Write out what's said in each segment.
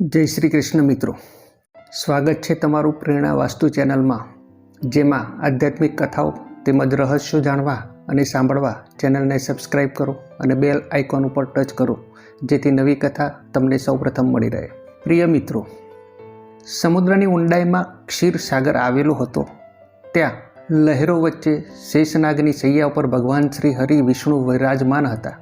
જય શ્રી કૃષ્ણ મિત્રો. સ્વાગત છે તમારું પ્રેરણા વાસ્તુ ચેનલમાં, જેમાં આધ્યાત્મિક કથાઓ તેમજ રહસ્યો જાણવા અને સાંભળવા ચેનલને સબસ્ક્રાઈબ કરો અને બેલ આઇકોન ઉપર ટચ કરો, જેથી નવી કથા તમને સૌપ્રથમ મળી રહે. પ્રિય મિત્રો, સમુદ્રની ઊંડાઈમાં ક્ષીરસાગર આવેલો હતો. ત્યાં લહેરો વચ્ચે શેષનાગની સૈયા ઉપર ભગવાન શ્રી હરિ વિષ્ણુ વિરાજમાન હતા.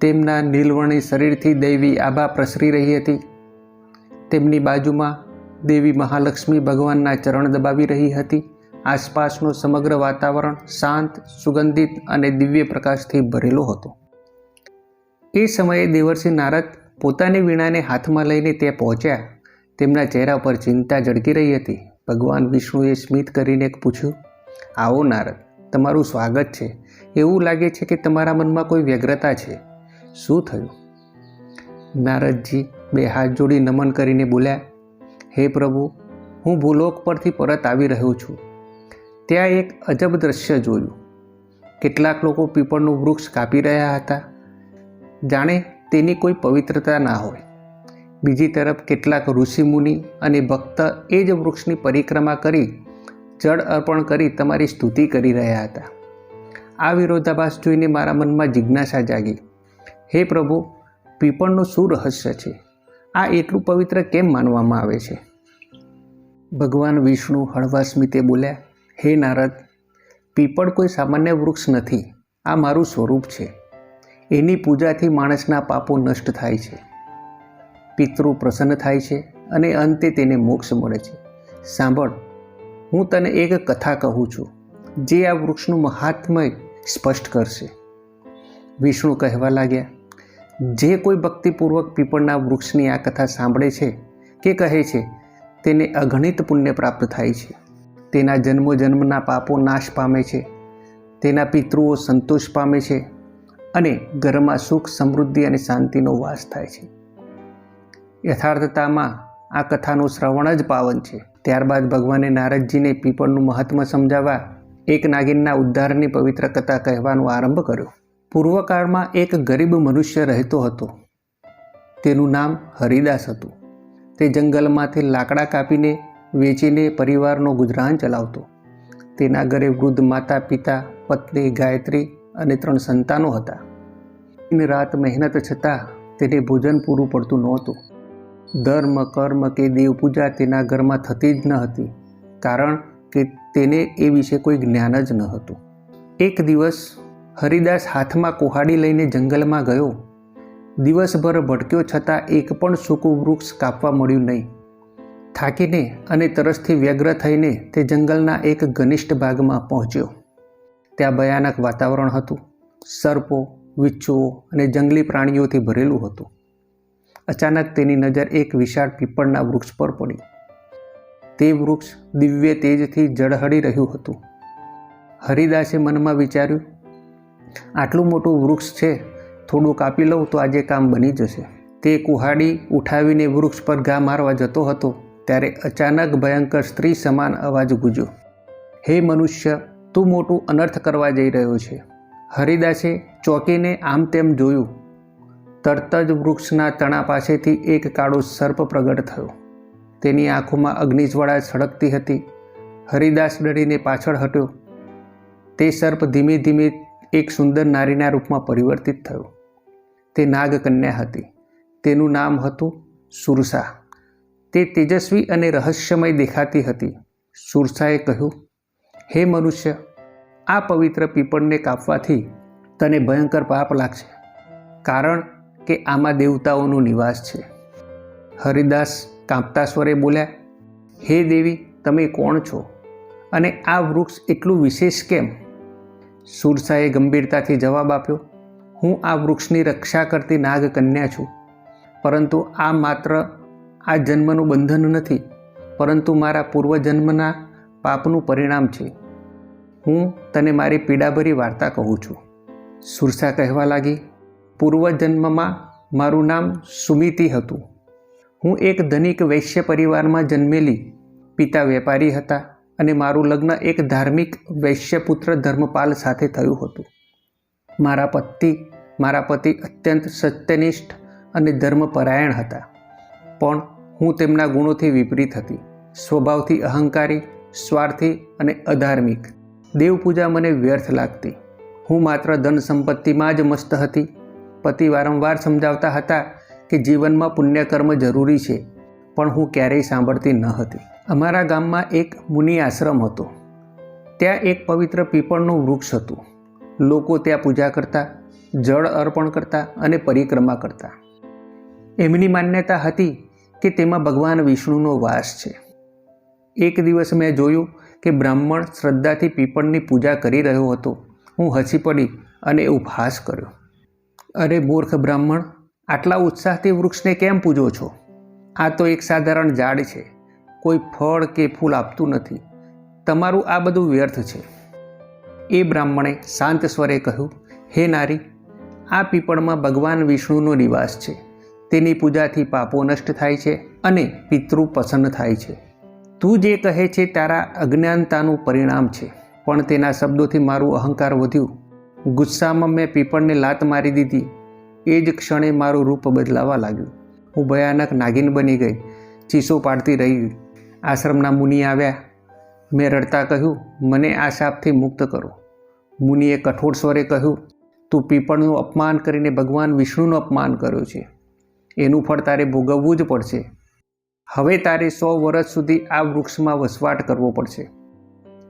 તેમના નીલવર્ણી શરીરથી દૈવી આભા પ્રસરી રહી હતી. તેમની બાજુમાં દેવી મહાલક્ષ્મી ભગવાનના ચરણ દબાવી રહી હતી. આસપાસનું સમગ્ર વાતાવરણ શાંત, સુગંધિત અને દિવ્ય પ્રકાશથી ભરેલો હતો. એ સમયે દેવર્ષિ નારદ પોતાની વીણાને હાથમાં લઈને ત્યાં પહોંચ્યા. તેમના ચહેરા પર ચિંતા ઝળકી રહી હતી. ભગવાન વિષ્ણુએ સ્મિત કરીને પૂછ્યું, આવો નારદ, તમારું સ્વાગત છે. એવું લાગે છે કે તમારા મનમાં કોઈ વ્યગ્રતા છે. શું થયું? નારદજી બે હાથ જોડી નમન કરીને બોલ્યા, હે પ્રભુ, હું ભૂલોક પરથી પરત આવી રહ્યો છું. ત્યાં એક અજબ દ્રશ્ય જોયું. કેટલાક લોકો પીપળનું વૃક્ષ કાપી રહ્યા હતા. જાણે તેની કોઈ પવિત્રતા ના હોય. બીજી તરફ કેટલાક ઋષિમુનિ અને ભક્ત એ જ વૃક્ષની પરિક્રમા કરી જળ અર્પણ કરી તમારી સ્તુતિ કરી રહ્યા હતા. આ વિરોધાભાસ જોઈને મારા મનમાં જિજ્ઞાસા જાગી. હે પ્રભુ, પીપળનું શું રહસ્ય છે? આ એટલું પવિત્ર કેમ માનવામાં આવે છે? ભગવાન વિષ્ણુ હળવા સ્મિતે બોલ્યા, હે નારદ, પીપળ કોઈ સામાન્ય વૃક્ષ નથી. આ મારું સ્વરૂપ છે. એની પૂજાથી માણસના પાપો નષ્ટ થાય છે. પિતૃ પ્રસન્ન થાય છે અને અંતે તેને મોક્ષ મળે છે. સાંભળ, હું તને એક કથા કહું છું, જે આ વૃક્ષનું મહાત્મય સ્પષ્ટ કરશે. વિષ્ણુ કહેવા લાગ્યા જે કોઈ ભક્તિપૂર્વક પીપળના વૃક્ષની આ કથા સાંભળે છે કે કહે છે, તેને અગણિત પુણ્ય પ્રાપ્ત થાય છે. તેના જન્મો જન્મના પાપો નાશ પામે છે. તેના પિતૃઓ સંતોષ પામે છે અને ઘરમાં સુખ, સમૃદ્ધિ અને શાંતિનો વાસ થાય છે. યથાર્થતામાં આ કથાનું શ્રવણ જ પાવન છે. ત્યારબાદ ભગવાને નારદજીને પીપળનું મહત્ત્વ સમજાવવા એક નાગિનના ઉદ્ધારની પવિત્ર કથા કહેવાનો આરંભ કર્યો. પૂર્વકાળમાં એક ગરીબ મનુષ્ય રહેતો હતો. તેનું નામ હરિદાસ હતું. તે જંગલમાંથી લાકડા કાપીને વેચીને પરિવારનો ગુજરાન ચલાવતો. તેના ઘરે વૃદ્ધ માતા, પિતા, પત્ની, ગાયત્રી અને ત્રણ સંતાનો હતા. દિન રાત મહેનત છતાં તેને ભોજન પૂરું પડતું નહોતું. ધર્મ, કર્મ કે દેવ પૂજા તેના ઘરમાં થતી જ ન હતી, કારણ કે તેને એ વિશે કોઈ જ્ઞાન જ ન હતું. એક દિવસ હરિદાસ હાથમાં કુહાડી લઈને જંગલમાં ગયો. દિવસભર ભટક્યો છતાં એક પણ સૂકું વૃક્ષ કાપવા મળ્યું નહીં. થાકીને અને તરસથી વ્યગ્ર થઈને તે જંગલના એક ઘનિષ્ઠ ભાગમાં પહોંચ્યો. ત્યાં ભયાનક વાતાવરણ હતું. સર્પો, વિચ્છુઓ અને જંગલી પ્રાણીઓથી ભરેલું હતું. અચાનક તેની નજર એક વિશાળ પીપળના વૃક્ષ પર પડી. તે વૃક્ષ દિવ્ય તેજથી જળહળી રહ્યું હતું. હરિદાસે મનમાં વિચાર્યું આટલું મોટું વૃક્ષ છે થોડું કાપી લઉં તો આજે કામ બની જશે. તે કુહાડી ઉઠાવીને વૃક્ષ પર ઘા મારવા જતો હતો, ત્યારે અચાનક ભયંકર સ્ત્રી સમાન અવાજ ગુજ્યો. હે મનુષ્ય, તું મોટું અનર્થ કરવા જઈ રહ્યો છે. હરિદાસે ચોંકીને આમ તેમ જોયું. તરત જ વૃક્ષના તણા પાસેથી એક કાળો સર્પ પ્રગટ થયો. તેની આંખોમાં અગ્નિજ્વાળા સળગતી હતી. હરિદાસ ડરીને પાછળ હટ્યો. તે સર્પ ધીમે ધીમે એક સુંદર નારીના રૂપમાં પરિવર્તિત થયો. તે નાગકન્યા હતી. તેનું નામ હતું સુરસા. તે તેજસ્વી અને રહસ્યમય દેખાતી હતી. સુરસાએ કહ્યું, હે મનુષ્ય, આ પવિત્ર પીપળને કાપવાથી તને ભયંકર પાપ લાગશે, કારણ કે આમાં દેવતાઓનો નિવાસ છે. હરિદાસ કાંપતા સ્વરે બોલ્યા, હે દેવી, તમે કોણ છો? અને આ વૃક્ષ એટલું વિશેષ કેમ? સુરસાએ ગંભીરતાથી જવાબ આપ્યો, હું આ વૃક્ષની રક્ષા કરતી નાગકન્યા છું. પરંતુ આ માત્ર આ જન્મનું બંધન નથી, પરંતુ મારા પૂર્વજન્મના પાપનું પરિણામ છે. હું તને મારી પીડાભરી વાર્તા કહું છું. સુરસા કહેવા લાગી, પૂર્વજન્મમાં મારું નામ સુમિતિ હતું. હું એક ધનિક વૈશ્ય પરિવારમાં જન્મેલી, પિતા વેપારી હતા. અને મારું લગ્ન એક ધાર્મિક વૈશ્યપુત્ર ધર્મપાલ સાથે થયું હતું. મારા પતિ મારા પતિ અત્યંત સત્યનિષ્ઠ અને ધર્મપરાયણ હતા. પણ હું તેમના ગુણોથી વિપરીત હતી. સ્વભાવથી અહંકારી, સ્વાર્થી અને અધાર્મિક. દેવપૂજા મને વ્યર્થ લાગતી. હું માત્ર ધન સંપત્તિમાં જ મસ્ત હતી. પતિ વારંવાર સમજાવતા હતા કે જીવનમાં પુણ્યકર્મ જરૂરી છે, પણ હું ક્યારેય સાંભળતી ન હતી. અમારા ગામમાં એક મુનિ આશ્રમ હતો. ત્યાં એક પવિત્ર પીપળનું વૃક્ષ હતું. લોકો ત્યાં પૂજા કરતા, જળ અર્પણ કરતા અને પરિક્રમા કરતા. એમની માન્યતા હતી કે તેમાં ભગવાન વિષ્ણુનો વાસ છે. એક દિવસ મેં જોયું કે બ્રાહ્મણ શ્રદ્ધાથી પીપળની પૂજા કરી રહ્યો હતો. હું હસી પડી અને ઉપહાસ કર્યો. અરે મૂર્ખ બ્રાહ્મણ, આટલા ઉત્સાહથી વૃક્ષને કેમ પૂજો છો? આ તો એક સાધારણ ઝાડ છે. કોઈ ફળ કે ફૂલ આપતું નથી. તમારું આ બધું વ્યર્થ છે. એ બ્રાહ્મણે શાંત સ્વરે કહ્યું, હે નારી, આ પીપળમાં ભગવાન વિષ્ણુનો નિવાસ છે. તેની પૂજાથી પાપો નષ્ટ થાય છે અને પિતૃ પ્રસન્ન થાય છે. તું જે કહે છે તારા અજ્ઞાનતાનું પરિણામ છે, પણ તેના શબ્દોથી મારું અહંકાર વધ્યું. ગુસ્સામાં મેં પીપળને લાત મારી દીધી. એ જ ક્ષણે મારું રૂપ બદલાવા લાગ્યું. હું ભયાનક નાગિન બની ગઈ. ચીસો પાડતી રહી. આશ્રમના મુનિ આવ્યા. મેં રડતા કહ્યું, મને આ શાપથી મુક્ત કરો. મુનિએ કઠોર સ્વરે કહ્યું, તું પીપળનું અપમાન કરીને ભગવાન વિષ્ણુનું અપમાન કર્યું છે. એનું ફળ તારે ભોગવવું જ પડશે. હવે તારે સો વર્ષ સુધી આ વૃક્ષમાં વસવાટ કરવો પડશે.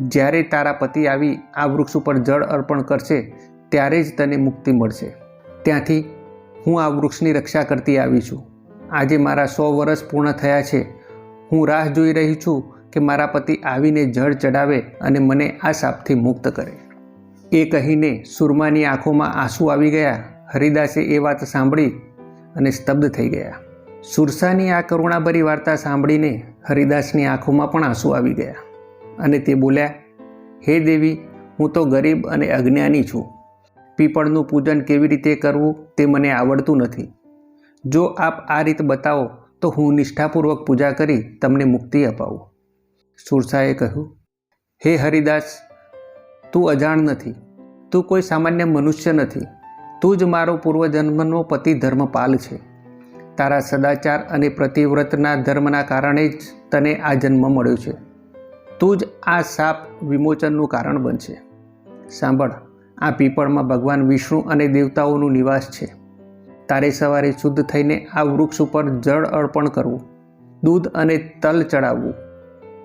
જ્યારે તારા પતિ આવી આ વૃક્ષ ઉપર જળ અર્પણ કરશે, ત્યારે જ તને મુક્તિ મળશે. ત્યાંથી હું આ વૃક્ષની રક્ષા કરતી આવી છું. આજે મારા સો વર્ષ પૂર્ણ થયા છે. હું રાહ જોઈ રહી છું કે મારા પતિ આવીને જળ ચડાવે અને મને આ શાપથી મુક્ત કરે. એ કહીને સુરમાની આંખોમાં આંસુ આવી ગયા. હરિદાસે એ વાત સાંભળી અને સ્તબ્ધ થઈ ગયા. સુરસાની આ કરુણાભરી વાર્તા સાંભળીને હરિદાસની આંખોમાં પણ આંસુ આવી ગયા અને તે બોલ્યા, હે દેવી, હું તો ગરીબ અને અજ્ઞાની છું. પીપળનું પૂજન કેવી રીતે કરવું તે મને આવડતું નથી. જો આપ આ રીત બતાવો તો હું નિષ્ઠાપૂર્વક પૂજા કરી તમને મુક્તિ અપાવું. સુરસાએ કહ્યું, હે હરિદાસ, તું અજાણ નથી. તું કોઈ સામાન્ય મનુષ્ય નથી. તું જ મારો પૂર્વજન્મનો પતિ ધર્મપાલ છે. તારા સદાચાર અને પ્રતિવ્રતના ધર્મના કારણે જ તને આ જન્મ મળ્યો છે. તું જ આ સાપ વિમોચનનું કારણ બનશે. સાંભળ, આ પીપળમાં ભગવાન વિષ્ણુ અને દેવતાઓનું નિવાસ છે. તારે સવારે શુદ્ધ થઈને આ વૃક્ષ ઉપર જળ અર્પણ કરવું, દૂધ અને તલ ચડાવવું.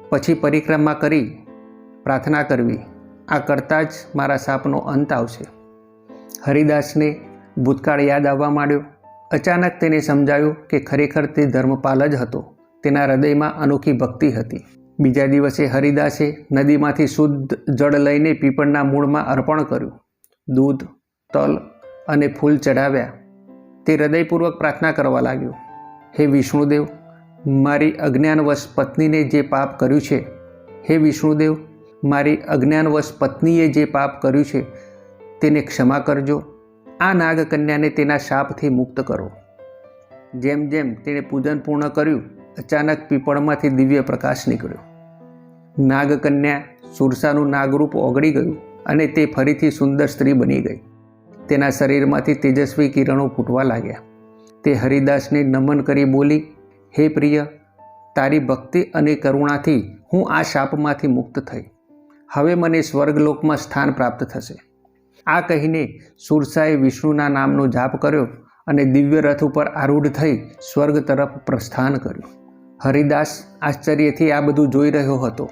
પછી પરિક્રમા કરી, પ્રાર્થના કરવી. આ કરતાં જ મારા સાપનો અંત આવશે. હરિદાસને ભૂતકાળ યાદ આવવા માંડ્યો. અચાનક તેને સમજાયું કે ખરેખર તે ધર્મપાલ જ હતો. તેના હૃદયમાં અનોખી ભક્તિ હતી. બીજા દિવસે હરિદાસે નદીમાંથી શુદ્ધ જળ લઈને પીપળના મૂળમાં અર્પણ કર્યું. દૂધ, તલ અને ફૂલ ચઢાવ્યા. તે હૃદયપૂર્વક પ્રાર્થના કરવા લાગ્યો, હે વિષ્ણુદેવ, મારી અજ્ઞાનવશ પત્નીને જે પાપ કર્યું છે, હે વિષ્ણુદેવ, મારી અજ્ઞાનવશ પત્નીએ જે પાપ કર્યું છે, તેને ક્ષમા કરજો. આ નાગકન્યાને તેના શાપથી મુક્ત કરો. જેમ જેમ તેણે પૂજન પૂર્ણ કર્યું, અચાનક પીપળમાંથી દિવ્ય પ્રકાશ નીકળ્યો. નાગકન્યા સુરસાનું નાગરૂપ ઓગળી ગયું અને તે ફરીથી સુંદર સ્ત્રી બની ગઈ. તેના શરીરમાંથી તેજસ્વી કિરણો ફૂટવા લાગ્યા. તે હરિદાસને નમન કરી બોલી, હે પ્રિય, તારી ભક્તિ અને કરુણાથી હું આ શાપમાંથી મુક્ત થઈ. હવે મને સ્વર્ગલોકમાં સ્થાન પ્રાપ્ત થશે. આ કહીને સુરસાએ વિષ્ણુના નામનો જાપ કર્યો અને દિવ્ય રથ ઉપર આરૂઢ થઈ સ્વર્ગ તરફ પ્રસ્થાન કર્યું. હરિદાસ આશ્ચર્યથી આ બધું જોઈ રહ્યો હતો.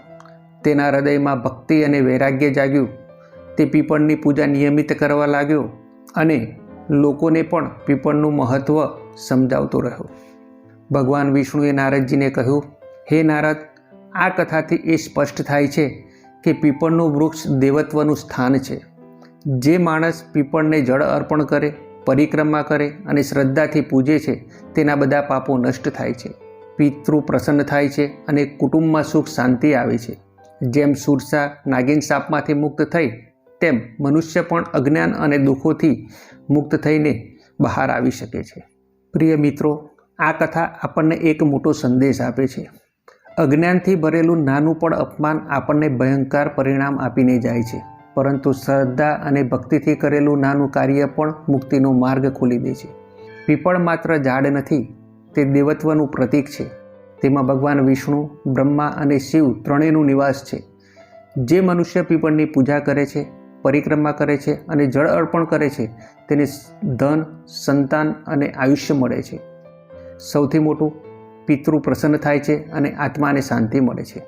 તેના હૃદયમાં ભક્તિ અને વૈરાગ્ય જાગ્યું. તે પીપળની પૂજા નિયમિત કરવા લાગ્યો. અને લોકોને પણ પીપળનું મહત્ત્વ સમજાવતો રહ્યો. ભગવાન વિષ્ણુએ નારદજીને કહ્યું, હે નારદ, આ કથાથી એ સ્પષ્ટ થાય છે કે પીપળનું વૃક્ષ દેવત્વનું સ્થાન છે. જે માણસ પીપળને જળ અર્પણ કરે, પરિક્રમા કરે અને શ્રદ્ધાથી પૂજે છે, તેના બધા પાપો નષ્ટ થાય છે. પિતૃ પ્રસન્ન થાય છે અને કુટુંબમાં સુખ શાંતિ આવે છે. જેમ સુરસા નાગિન સાપમાંથી મુક્ત થઈ તેમ મનુષ્ય પણ અજ્ઞાન અને દુઃખોથી મુક્ત થઈને બહાર આવી શકે છે. પ્રિય મિત્રો, આ કથા આપણને એક મોટો સંદેશ આપે છે. અજ્ઞાનથી ભરેલું નાનું પણ અપમાન આપણને ભયંકર પરિણામ આપીને જાય છે. પરંતુ શ્રદ્ધા અને ભક્તિથી કરેલું નાનું કાર્ય પણ મુક્તિનો માર્ગ ખોલી દે છે. પીપળ માત્ર ઝાડ નથી, તે દેવત્વનું પ્રતીક છે. તેમાં ભગવાન વિષ્ણુ, બ્રહ્મા અને શિવ ત્રણેયનું નિવાસ છે. જે મનુષ્ય પીપળની પૂજા કરે છે પરિક્રમા કરે છે અને જળ અર્પણ કરે છે, તેને ધન, સંતાન અને આયુષ્ય મળે છે. સૌથી મોટું પિતૃ પ્રસન્ન થાય છે અને આત્માને શાંતિ મળે છે.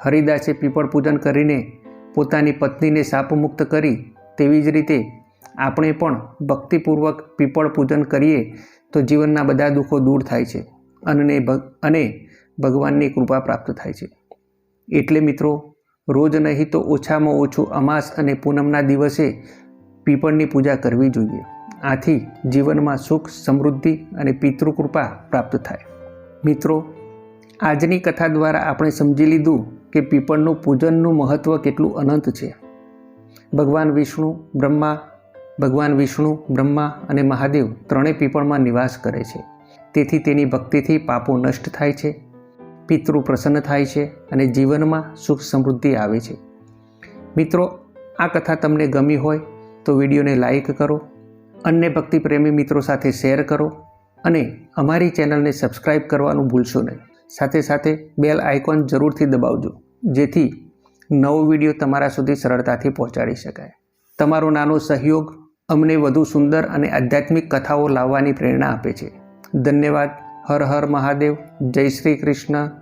હરિદાસે પીપળ પૂજન કરીને પોતાની પત્નીને શાપમુક્ત કરી તેવી જ રીતે આપણે પણ ભક્તિપૂર્વક પીપળ પૂજન કરીએ તો જીવનના બધા દુઃખો દૂર થાય છે. અને અને ભગવાનની કૃપા પ્રાપ્ત થાય છે. એટલે મિત્રો રોજ નહીં તો ઓછામાં ઓછું અમાસ અને પૂનમના દિવસે પીપળની પૂજા કરવી જોઈએ. આથી જીવનમાં સુખ, સમૃદ્ધિ અને પિતૃકૃપા પ્રાપ્ત થાય. મિત્રો, આજની કથા દ્વારા આપણે સમજી લીધું કે પીપળનું પૂજનનું મહત્ત્વ કેટલું અનંત છે. ભગવાન વિષ્ણુ, બ્રહ્મા, ભગવાન વિષ્ણુ, બ્રહ્મા અને મહાદેવ ત્રણેય પીપળમાં નિવાસ કરે છે. તેથી તેની ભક્તિથી પાપો નષ્ટ થાય છે. પિતૃ પ્રસન્ન થાય છે અને જીવનમાં સુખ સમૃદ્ધિ આવે છે. મિત્રો, આ કથા તમને ગમી હોય તો વિડીયોને લાઈક કરો, અન્ય ભક્તિ પ્રેમી મિત્રો સાથે શેર કરો અને અમારી ચેનલને સબસ્ક્રાઈબ કરવાનું ભૂલશો નહીં. સાથે સાથે બેલ આઇકોન જરૂરથી દબાવજો, જેથી નવો વીડિયો તમારા સુધી સરળતાથી પહોંચાડી શકાય. તમારો નાનો સહયોગ અમને વધુ સુંદર અને આધ્યાત્મિક કથાઓ લાવવાની પ્રેરણા આપે છે. ધન્યવાદ. હર હર મહાદેવ જય શ્રી કૃષ્ણ.